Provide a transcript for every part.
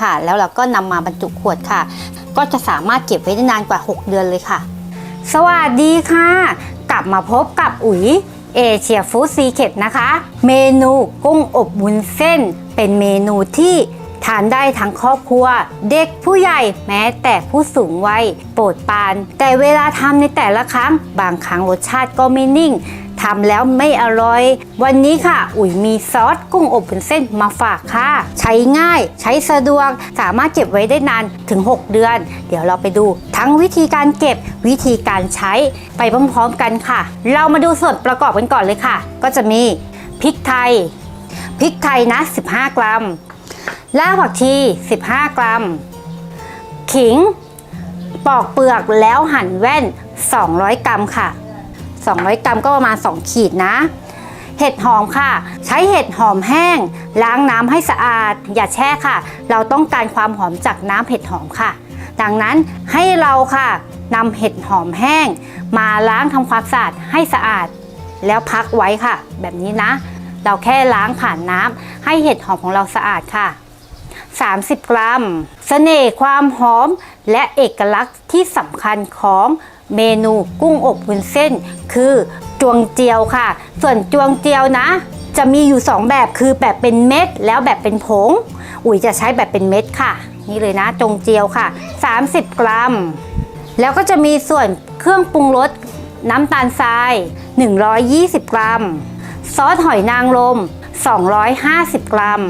ค่ะ แล้วเราก็นำมาบรรจุขวดค่ะ ก็จะสามารถเก็บไว้ได้นานกว่า 6 เดือนเลยค่ะ สวัสดีค่ะ กลับมาพบกับอุ๋ยเอเชียฟู้ดซีเคทนะคะ เมนูกุ้งอบวุ้นเส้น เป็นเมนูที่ทานได้ทั้งครอบครัว เด็กผู้ใหญ่แม้แต่ผู้สูงวัยโปรดปาน แต่เวลาทำในแต่ละครั้ง บางครั้งรสชาติก็ไม่นิ่ง ทำแล้วไม่อร่อย วันนี้ค่ะ อุ๋ยมีซอสกุ้งอบวุ้นเส้นมาฝากค่ะ ใช้ง่าย ใช้สะดวก สามารถเก็บไว้ได้นานถึง 6 เดือน เดี๋ยวเราไปดู ทั้งวิธีการเก็บวิธีการใช้ไปพร้อมๆกันค่ะ เรามาดูส่วนประกอบกันก่อนเลยค่ะ ก็จะมีพริกไทยพริกไทยนะ 15 กรัมรากผักชี 15 กรัม ขิง ปอกเปลือกแล้วหั่นแว่น 200 กรัมค่ะ 200 กรัมก็ประมาณ 2 ขีดนะ เห็ดหอมค่ะ ใช้เห็ดหอมแห้ง ล้างน้ำให้สะอาด อย่าแช่ค่ะ เราต้องการความหอมจากน้ำเห็ดหอมค่ะ ดังนั้นให้เราค่ะนำเห็ดหอมแห้ง มาล้างทำความสะอาดให้สะอาด แล้วพักไว้ค่ะ แบบนี้นะ เราแค่ล้างผ่านน้ำให้เห็ดหอมของเราสะอาดค่ะ 30 กรัม เสน่ห์ความหอมและเอกลักษณ์ที่สำคัญของ เมนูกุ้งอบวุ้นเส้น คือจวงเจียวค่ะ ส่วนจวงเจียวนะ จะมีอยู่ 2 แบบคือแบบเป็นเม็ด แล้วแบบเป็นผง อุ๋ยจะใช้แบบเป็นเม็ดค่ะ นี่เลยนะจงเจียวค่ะ 30 กรัม แล้วก็จะมีส่วนเครื่องปรุงรสน้ำตาลทราย 120 กรัม ซอสหอยนางรม 250 กรัม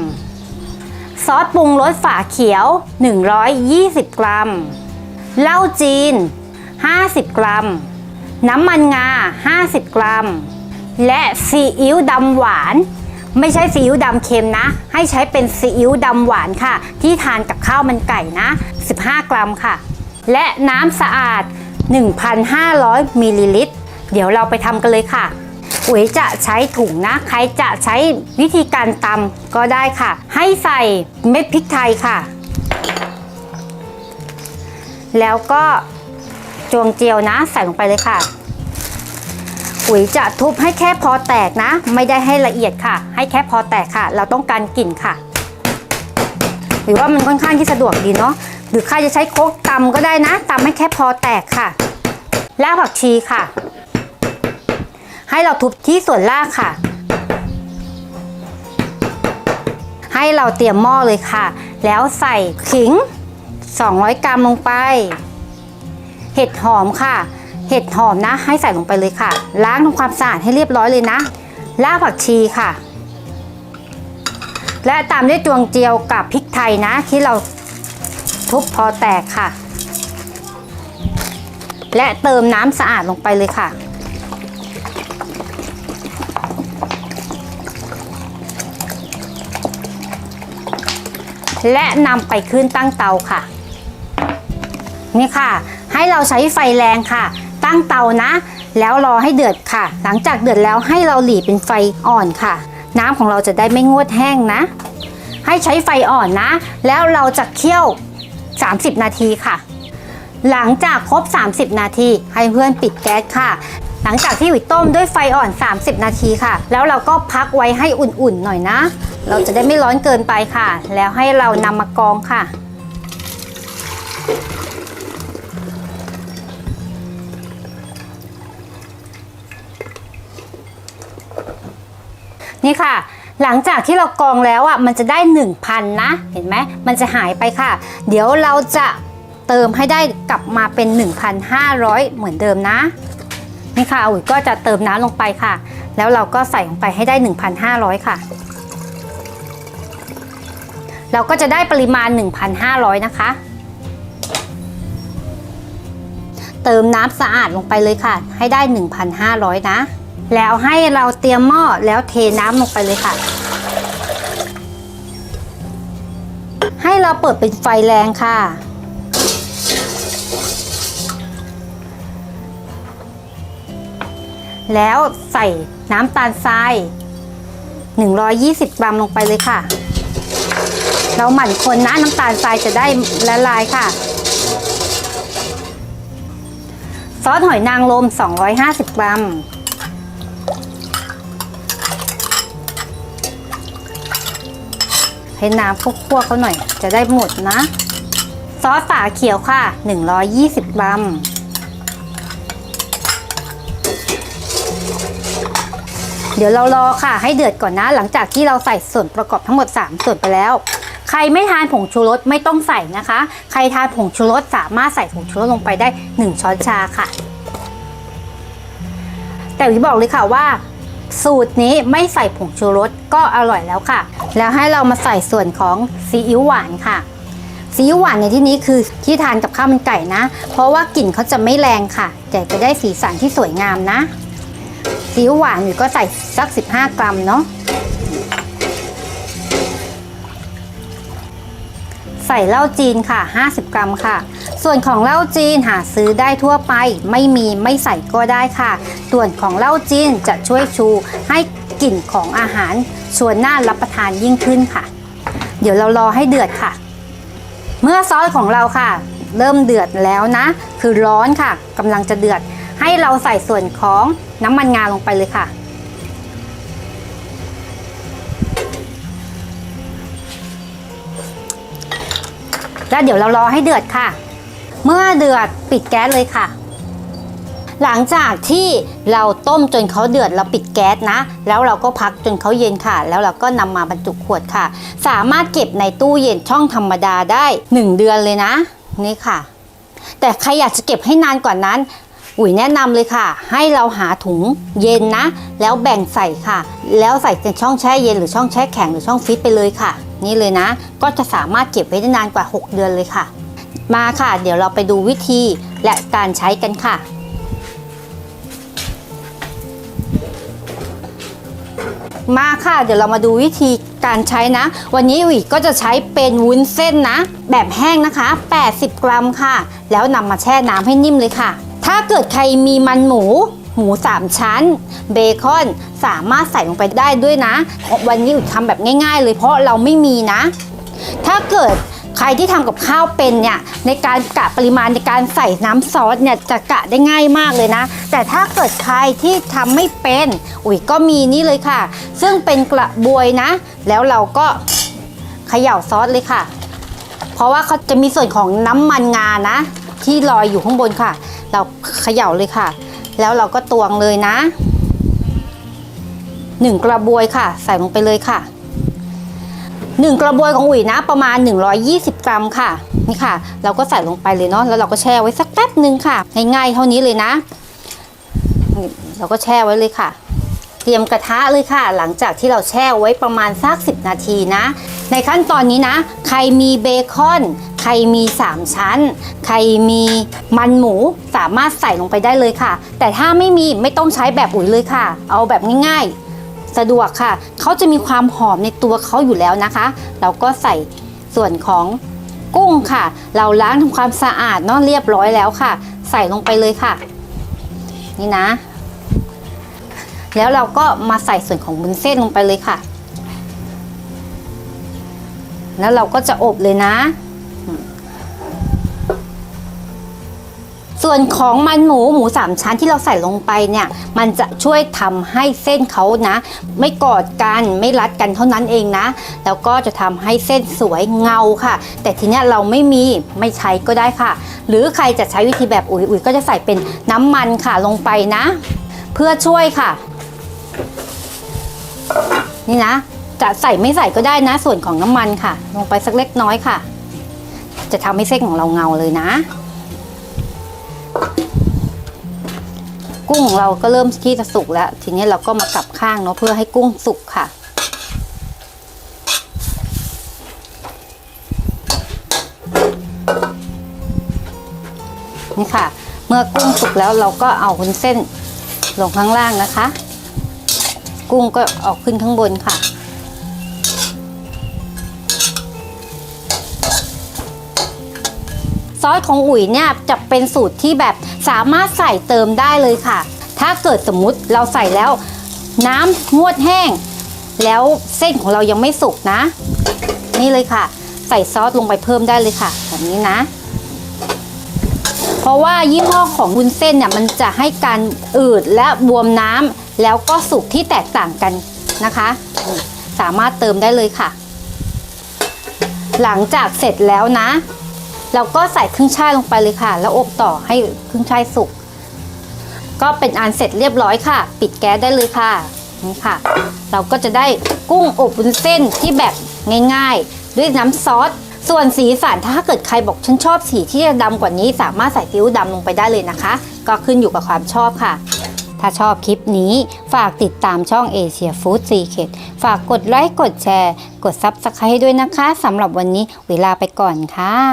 ซอสปรุงรสฝาเขียว 120 กรัม เหล้าจีน 50 กรัม น้ำมันงา 50 กรัม และซีอิ๊วดำหวาน ไม่ใช่ซีอิ๊วดำเค็มนะ ให้ใช้เป็นซีอิ๊วดำหวานค่ะ ที่ทานกับข้าวมันไก่นะ 15 กรัมค่ะ และน้ำสะอาด 1,500 มิลลิลิตร เดี๋ยวเราไปทำกันเลยค่ะอุ๋ยจะใช้ถุงนะ ใครจะใช้วิธีการตำก็ได้ค่ะ ให้ใส่เม็ดพริกไทยค่ะ แล้วก็ จวงเจียวนะ ใส่ลงไปเลยค่ะอุ๋ยจะทุบให้แค่พอแตกนะ ไม่ได้ให้ละเอียดค่ะ ให้แค่พอแตกค่ะ เราต้องการกลิ่นค่ะ หรือว่ามันค่อนข้างที่สะดวกดีเนาะหรือใครจะใช้โคกตำก็ได้นะตำให้แค่พอแตกค่ะรากผักชีค่ะ ให้เราทุบที่ส่วนรากค่ะ ให้เราเตรียมหม้อเลยค่ะ แล้วใส่ขิง 200 กรัมลงไป ห็ดหอมค่ะ เห็ดหอมนะ ให้ใส่ลงไปเลยค่ะ ล้างทำความสะอาดให้เรียบร้อยเลยนะรากผักชีค่ะ และตามด้วยจวงเจียวกับพริกไทยนะ ที่เราทุบพอแตกค่ะ และเติมน้ำสะอาดลงไปเลยค่ะและนำไปขึ้นตั้งเตาค่ะ นี่ค่ะ ให้เราใช้ไฟแรงค่ะ ตั้งเตานะ แล้วรอให้เดือดค่ะ หลังจากเดือดแล้วให้เราหลีเป็นไฟอ่อนค่ะ น้ำของเราจะได้ไม่งวดแห้งนะ ให้ใช้ไฟอ่อนนะ แล้วเราจะเคี่ยว 30 นาทีค่ะ หลังจากครบ 30 นาที ให้เพื่อนปิดแก๊สค่ะ หลังจากที่อุ๋ยต้มด้วยไฟอ่อน 30 นาทีค่ะ แล้วเราก็พักไว้ให้อุ่นๆหน่อยนะ เราจะได้ไม่ร้อนเกินไปค่ะ แล้วให้เรานำมากรองค่ะ นี่ค่ะ หลังจากที่เรากองแล้วอะมันจะได้ 1,000 นะ เห็นไหมมันจะหายไปค่ะ เดี๋ยวเราจะเติมให้ได้กลับมาเป็น 1,500 เหมือนเดิมนะ นี่ค่ะอุ๋ยก็จะเติมน้ำลงไปค่ะ แล้วเราก็ใส่ลงไปให้ได้ 1,500 ค่ะ เราก็จะได้ปริมาณ 1,500 นะคะ เติมน้ำสะอาดลงไปเลยค่ะ ให้ได้ 1,500 นะ แล้วให้เราเตรียมหม้อแล้วเทน้ำลงไปเลยค่ะ ให้เราเปิดเป็นไฟแรงค่ะ แล้วใส่น้ำตาลทราย 120 กรัมลงไปเลยค่ะ เราหมั่นคนนะน้ำตาลทรายจะได้ละลายค่ะ ซอสหอยนางรม250 กรัม ให้น้ำคั่วเขาหน่อย จะได้หมดนะ ซอสฝาเขียวค่ะ 120 กรัม เดี๋ยวเรารอค่ะให้เดือดก่อนนะ หลังจากที่เราใส่ส่วนประกอบทั้งหมด 3 ส่วนไปแล้ว ใครไม่ทานผงชูรสไม่ต้องใส่นะคะ ใครทานผงชูรสสามารถใส่ผงชูรสลงไปได้ 1 ช้อนชาค่ะ แต่วิบอกเลยค่ะว่า สูตรนี้ไม่ใส่ผงชูรสก็อร่อยแล้วค่ะ แล้วให้เรามาใส่ส่วนของซีอิ๊วหวานค่ะซีอิ๊วหวานในที่นี้คือที่ทานกับข้าวมันไก่นะ เพราะว่ากลิ่นเขาจะไม่แรงค่ะ แต่จะได้สีสันที่สวยงามนะซีอิ๊วหวานอยู่ก็ใส่สัก 15 กรัมเนาะ ใส่เหล้าจีนค่ะ 50 กรัมค่ะ ส่วนของเหล้าจีนหาซื้อได้ทั่วไป ไม่มีไม่ใส่ก็ได้ค่ะ ส่วนของเหล้าจีนจะช่วยชูให้กลิ่นของอาหารชวนน่ารับประทานยิ่งขึ้นค่ะ เดี๋ยวเรารอให้เดือดค่ะ เมื่อซอสของเราค่ะ เริ่มเดือดแล้วนะ คือร้อนค่ะกำลังจะเดือด ให้เราใส่ส่วนของน้ำมันงาลงไปเลยค่ะ แล้วเดี๋ยวเรารอให้เดือดค่ะ เมื่อเดือดปิดแก๊สเลยค่ะ หลังจากที่เราต้มจนเขาเดือดเราปิดแก๊สนะ แล้วเราก็พักจนเขาเย็นค่ะ แล้วเราก็นำมาบรรจุขวดค่ะ สามารถเก็บในตู้เย็นช่องธรรมดาได้ 1 เดือนเลยนะ นี่ค่ะ แต่ใครอยากจะเก็บให้นานกว่านั้นอุ๋ยแนะนำเลยค่ะ ให้เราหาถุงเย็นนะ แล้วแบ่งใส่ค่ะ แล้วใส่ในช่องแช่เย็นหรือช่องแช่แข็งหรือช่องฟรีซไปเลยค่ะ นี่เลยนะ ก็จะสามารถเก็บไว้ได้นานกว่า 6 เดือนเลยค่ะ มาค่ะ เดี๋ยวเราไปดูวิธีและการใช้กันค่ะมาค่ะ เดี๋ยวเรามาดูวิธีการใช้นะ วันนี้อุ๋ยก็จะใช้เป็นวุ้นเส้นนะ แบบแห้งนะคะ 80 กรัมค่ะ แล้วนำมาแช่น้ำให้นิ่มเลยค่ะ ถ้าเกิดใครมีมันหมู หมู3ชั้น เบคอนสามารถใส่ลงไปได้ด้วยนะเพราะวันนี้อุ๋ยทำแบบง่าย ๆ เลยเพราะเราไม่มีนะ ถ้าเกิดใครที่ทำกับข้าวเป็นเนี่ยในการกะปริมาณในการใส่น้ำซอสเนี่ยจะกะได้ง่ายมากเลยนะ แต่ถ้าเกิดใครที่ทำไม่เป็นอุ๋ยก็มีนี่เลยค่ะ ซึ่งเป็นกระบวยนะ แล้วเราก็เขย่าซอสเลยค่ะ เพราะว่าเขาจะมีส่วนของน้ำมันงานะ ที่ลอยอยู่ข้างบนค่ะ เราเขย่าเลยค่ะ แล้วเราก็ตวงเลยนะหนึ่งกระบวยค่ะ ใส่ลงไปเลยค่ะหนึ่งกระบวยของอุ๋ยนะประมาณ 120 กรัมค่ะนี่ค่ะ เราก็ใส่ลงไปเลยเนาะแล้วเราก็แช่ไว้สักแป๊บหนึ่งค่ะ ง่ายๆเท่านี้เลยนะ เราก็แช่ไว้เลยค่ะ เตรียมกระทะเลยค่ะ หลังจากที่เราแช่ไว้ประมาณสัก 10 นาทีนะ ในขั้นตอนนี้นะ ใครมีเบคอนใครมี 3 ชั้น ใครมีมันหมูสามารถใส่ลงไปได้เลยค่ะ แต่ถ้าไม่มีไม่ต้องใช้แบบอุ๋ยเลยค่ะ เอาแบบง่ายๆ สะดวกค่ะ เขาจะมีความหอมในตัวเขาอยู่แล้วนะคะ เราก็ใส่ส่วนของกุ้งค่ะ เราล้างทำความสะอาดเนาะเรียบร้อยแล้วค่ะ ใส่ลงไปเลยค่ะ นี่นะ แล้วเราก็มาใส่ส่วนของบุนเส้นลงไปเลยค่ะ แล้วเราก็จะอบเลยนะ ส่วนของมันหมูหมูสามชั้นที่เราใส่ลงไปเนี่ย มันจะช่วยทำให้เส้นเขานะ ไม่กอดกันไม่รัดกันเท่านั้นเองนะ แล้วก็จะทำให้เส้นสวยเงาค่ะ แต่ทีเนี้ยเราไม่มีไม่ใช้ก็ได้ค่ะ หรือใครจะใช้วิธีแบบอุ๋ยอุ๋ยก็จะใส่เป็นน้ำมันค่ะลงไปนะเพื่อช่วยค่ะ นี่นะ จะใส่ไม่ใส่ก็ได้นะ ส่วนของน้ำมันค่ะ ลงไปสักเล็กน้อยค่ะ จะทำให้เส้นของเราเงาเลยนะ กุ้งของเราก็เริ่มที่จะสุกแล้ว ทีนี้เราก็มากลับข้างเนาะเพื่อให้กุ้งสุกค่ะนี่ค่ะ เมื่อกุ้งสุกแล้วเราก็เอาวุ้นเส้นลงข้างล่างนะคะ กุ้งก็ออกขึ้นข้างบนค่ะ ซอสของอุ๋ยเนี่ยจะเป็นสูตรที่แบบสามารถใส่เติมได้เลยค่ะ ถ้าเกิดสมมุติเราใส่แล้วน้ำงวดแห้ง แล้วเส้นของเรายังไม่สุกนะ นี่เลยค่ะ ใส่ซอสลงไปเพิ่มได้เลยค่ะแบบนี้นะเพราะว่ายี่ห้อของวุ้นเส้นเนี่ยมันจะให้การอืดและบวมน้ำ แล้วก็สุกที่แตกต่างกันนะคะ สามารถเติมได้เลยค่ะ หลังจากเสร็จแล้วนะ เราก็ใส่ขึ้นช่ายลงไปเลยค่ะ แล้วอบต่อให้ขึ้นช่ายสุก ก็เป็นอันเสร็จเรียบร้อยค่ะ ปิดแก๊สได้เลยค่ะนี่ค่ะ เราก็จะได้กุ้งอบวุ้นเส้นที่แบบง่ายๆ ด้วยน้ำซอสส่วนสีสันถ้าเกิดใครบอกฉันชอบสีที่จะดำกว่านี้ สามารถใส่ซีอิ๊วดำลงไปได้เลยนะคะ ก็ขึ้นอยู่กับความชอบค่ะ ถ้าชอบคลิปนี้ฝากติดตามช่องเอเชียฟู้ดซีเคดฝากกดไลค์กดแชร์ กดซับสไครต์ให้ด้วยนะคะสำหรับวันนี้เวลาไปก่อนค่ะ